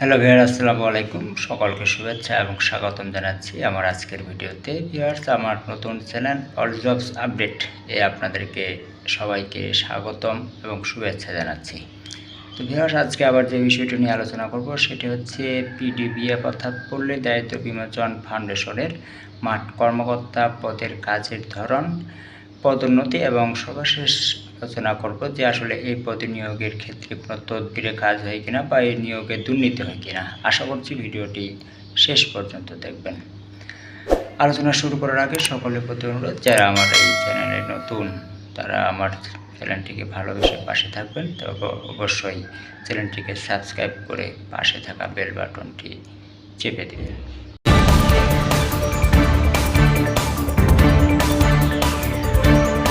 Hello ভিয়ার আসসালামু আলাইকুম। সকলকে শুভেচ্ছা এবং স্বাগতম জানাচ্ছি আমার আজকের ভিডিওতে। ভিউয়ার্স আমার নতুন চ্যানেল অল জবস আপডেট এ আপনাদেরকে সবাইকে স্বাগতম এবং শুভেচ্ছা জানাচ্ছি। তো ভিউয়ার্স আজকে আবার যে বিষয়টি নিয়ে আলোচনা করব, সেটি হচ্ছে পিডিবিএফ অর্থাৎ পল্লী দায়িত্ব বিমোচন ফাউন্ডেশনের মাঠ কর্মকর্তা পদের কাজের ধরন, পদোন্নতি এবং সর্বশেষ আলোচনা করব যে আসলে এই পদে নিয়োগের ক্ষেত্রে কোনো তদবিরে কাজ হয় কিনা বা এই নিয়োগে দুর্নীতি হয় কিনা। আশা করছি ভিডিওটি শেষ পর্যন্ত দেখবেন। আলোচনা শুরু করার আগে সকলের প্রতি অনুরোধ, যারা আমার এই চ্যানেলে নতুন, তারা আমার চ্যানেলটিকে ভালোবেসে পাশে থাকবেন। তবে অবশ্যই চ্যানেলটিকে সাবস্ক্রাইব করে পাশে থাকা বেল বাটনটি চেপে দেবেন।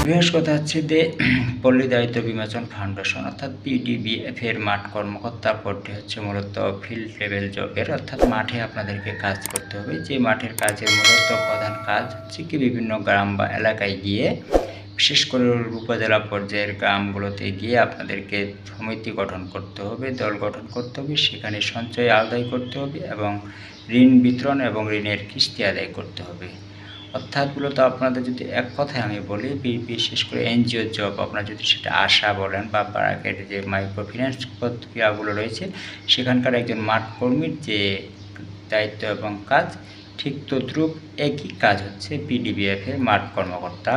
বিশেষ কথা হচ্ছে যে পল্লী দায়িত্ব বিমোচন ফাউন্ডেশন, অর্থাৎ পিডিবিএফ এর মাঠ কর্মকর্তা পদটি হচ্ছে মূলত ফিল্ড লেভেল জবের অর্থাৎ মাঠে আপনাদেরকে কাজ করতে হবে। যে মাঠের কাজের মূলত প্রধান কাজ হচ্ছে কি, বিভিন্ন গ্রাম বা এলাকায় গিয়ে, বিশেষ করে উপজেলা পর্যায়ের গ্রামগুলোতে গিয়ে আপনাদেরকে সমিতি গঠন করতে হবে, দল গঠন করতে হবে, সেখানে সঞ্চয় আদায় করতে হবে এবং ঋণ বিতরণ এবং ঋণের কিস্তি আদায় করতে হবে। অর্থাৎ মূলত আপনাদের যদি এক কথায় আমি বলি বিশেষ করে এনজিও জব, আপনারা যদি সেটা আশা বলেন বা বারাকের যে মাইক্রো ফিন্যান্স প্রক্রিয়াগুলো রয়েছে, সেখানকার একজন মাঠ কর্মীর যে দায়িত্ব এবং কাজ, ঠিক তদ্রূপ একই কাজ হচ্ছে পিডিবিএফের মাঠ কর্মকর্তা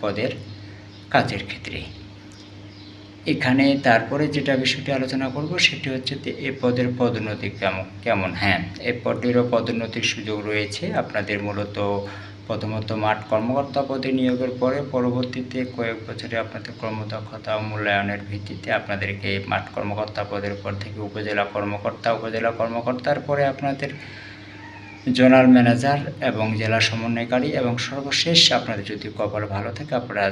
পদের কাজের ক্ষেত্রে। এখানে তারপরে যেটা বিষয়টি আলোচনা করব, সেটি হচ্ছে যে এ পদের পদোন্নতি কেমন কেমন? হ্যাঁ এ পদেরও পদোন্নতির সুযোগ রয়েছে। আপনাদের মূলত প্রথমত মাঠ কর্মকর্তা পদে নিয়োগের পরে পরবর্তীতে কয়েক বছরে আপনাদের কর্মদক্ষতা ও মূল্যায়নের ভিত্তিতে আপনাদেরকে মাঠ কর্মকর্তা পদের পর থেকে উপজেলা কর্মকর্তা, উপজেলা কর্মকর্তার পরে আপনাদের জোনাল ম্যানেজার এবং জেলা সমন্বয়কারী এবং সর্বশেষ আপনাদের যদি কপাল ভালো থাকে আপনারা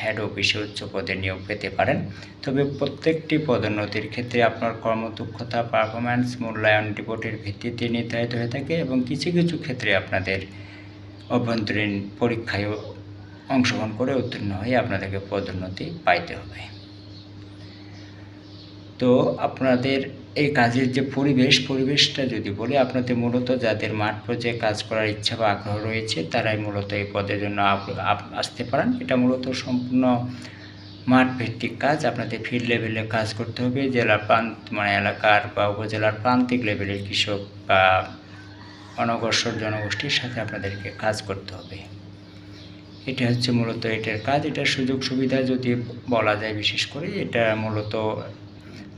হেড অফিসে উচ্চ পদে নিয়োগ পেতে পারেন। তবে প্রত্যেকটি পদোন্নতির ক্ষেত্রে আপনার কর্মদক্ষতা পারফরম্যান্স মূল্যায়ন রিপোর্টের ভিত্তিতে নির্ধারিত হয়ে থাকে এবং কিছু কিছু ক্ষেত্রে আপনাদের অভ্যন্তরীণ পরীক্ষায় অংশগ্রহণ করে উত্তীর্ণ হয়ে আপনাদেরকে পদোন্নতি পাইতে হবে। তো আপনাদের এই কাজের যে পরিবেশ, পরিবেশটা যদি বলি, আপনাদের মূলত যাদের মাঠ পর্যায়ে কাজ করার ইচ্ছা বা আগ্রহ রয়েছে, তারাই মূলত এই পদের জন্য আসতে পারেন। এটা মূলত সম্পূর্ণ মাঠ ভিত্তিক কাজ। আপনাদের ফিল্ড লেভেলে কাজ করতে হবে। জেলা প্রান্ত মানে এলাকার বা উপজেলার প্রান্তিক লেভেলের কৃষক বা অনগ্রসর জনগোষ্ঠীর সাথে আপনাদেরকে কাজ করতে হবে। এটা হচ্ছে মূলত এটার কাজ। এটার সুযোগ সুবিধা যদি বলা যায় বিশেষ করে, এটা মূলত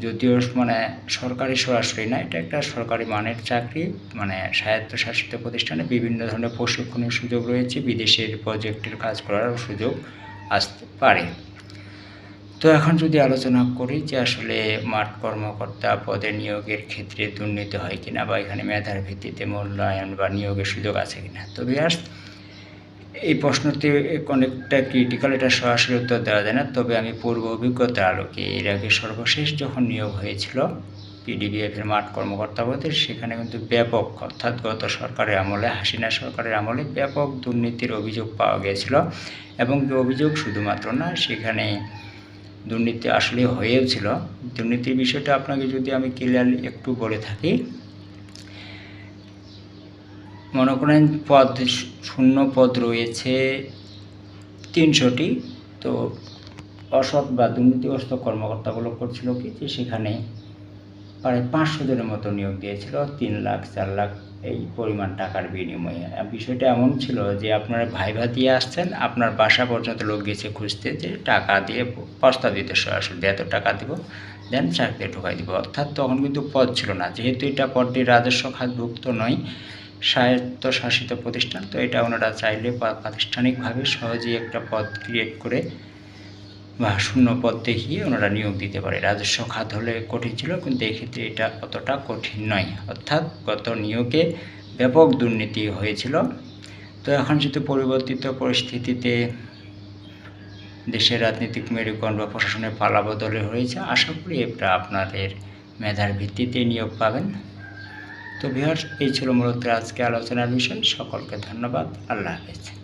যদিও মানে সরকারি সরাসরি না, এটা একটা সরকারি মানের চাকরি মানে স্বায়ত্তশাসিত প্রতিষ্ঠানে বিভিন্ন ধরনের প্রশিক্ষণের সুযোগ রয়েছে। বিদেশের প্রজেক্টের কাজ করার সুযোগ আসতে পারে। তো এখন যদি আলোচনা করি যে আসলে মাঠ কর্মকর্তা পদে নিয়োগের ক্ষেত্রে দুর্নীতি হয় কিনা বা এখানে মেধার ভিত্তিতে মূল্যায়ন বা নিয়োগের সুযোগ আছে কিনা? তো বিয়াস এই প্রশ্নটি অনেকটা ক্রিটিক্যাল এটা সরাসরি উত্তর দেওয়া যায় না। তবে আমি পূর্ব অভিজ্ঞতার আলোকে এর আগে সর্বশেষ যখন নিয়োগ হয়েছিল পিডিবিএফ এর মাঠ কর্মকর্তা পদে, সেখানে কিন্তু ব্যাপক, অর্থাৎ গত সরকারের আমলে, হাসিনা সরকারের আমলে ব্যাপক দুর্নীতির অভিযোগ পাওয়া গিয়েছিল। এবং অভিযোগ শুধুমাত্র না, সেখানে দুর্নীতি আসলে হয়েও ছিল দুর্নীতির বিষয়টা আপনাকে যদি আমি ক্লিয়ারলি একটু বলে থাকি, মনে করেন পদ শূন্য পদ রয়েছে তিনশোটি। তো অসৎ বা দুর্নীতিগ্রস্ত কর্মকর্তাগুলো করছিল কি? যে সেখানে প্রায় পাঁচশো জনের মতো নিয়োগ দিয়েছিল, তিন লাখ, চার লাখ এই পরিমাণ টাকার বিনিময়ে। বিষয়টা এমন ছিল যে আপনারা ভাইভা দিয়ে আসছেন, আপনার বাসা পর্যন্ত লোক গেছে খুঁজতে যে টাকা দিয়ে প্রস্তাব দিতে সরাসরি এত টাকা দিব, দেন চাকরি ঢোকাই দিব। অর্থাৎ তখন কিন্তু পদ ছিল না, যেহেতু এটা পদটি রাজস্ব খাতভুক্ত নয়, স্বায়ত্তশাসিত প্রতিষ্ঠান, তো এটা ওনারা চাইলে প্রাতিষ্ঠানিকভাবে সহজেই একটা পদ ক্রিয়েট করে বা শূন্য পদ দেখিয়ে ওনারা নিয়োগ দিতে পারে। রাজস্ব খাত হলে কঠিন ছিল, কিন্তু এক্ষেত্রে এটা অতটা কঠিন নয়। অর্থাৎ গত নিয়োগে ব্যাপক দুর্নীতি হয়েছিল। তো এখন যেহেতু পরিবর্তিত পরিস্থিতিতে দেশের রাজনৈতিক মেরুকরণ বা প্রশাসনের পালাবদলে হয়েছে, আশা করি এটা আপনাদের মেধার ভিত্তিতে নিয়োগ পাবেন। তো বিহার এই ছিল মূলত আজকে আলোচনার বিষয়। সকলকে ধন্যবাদ। আল্লাহ হাফেজ।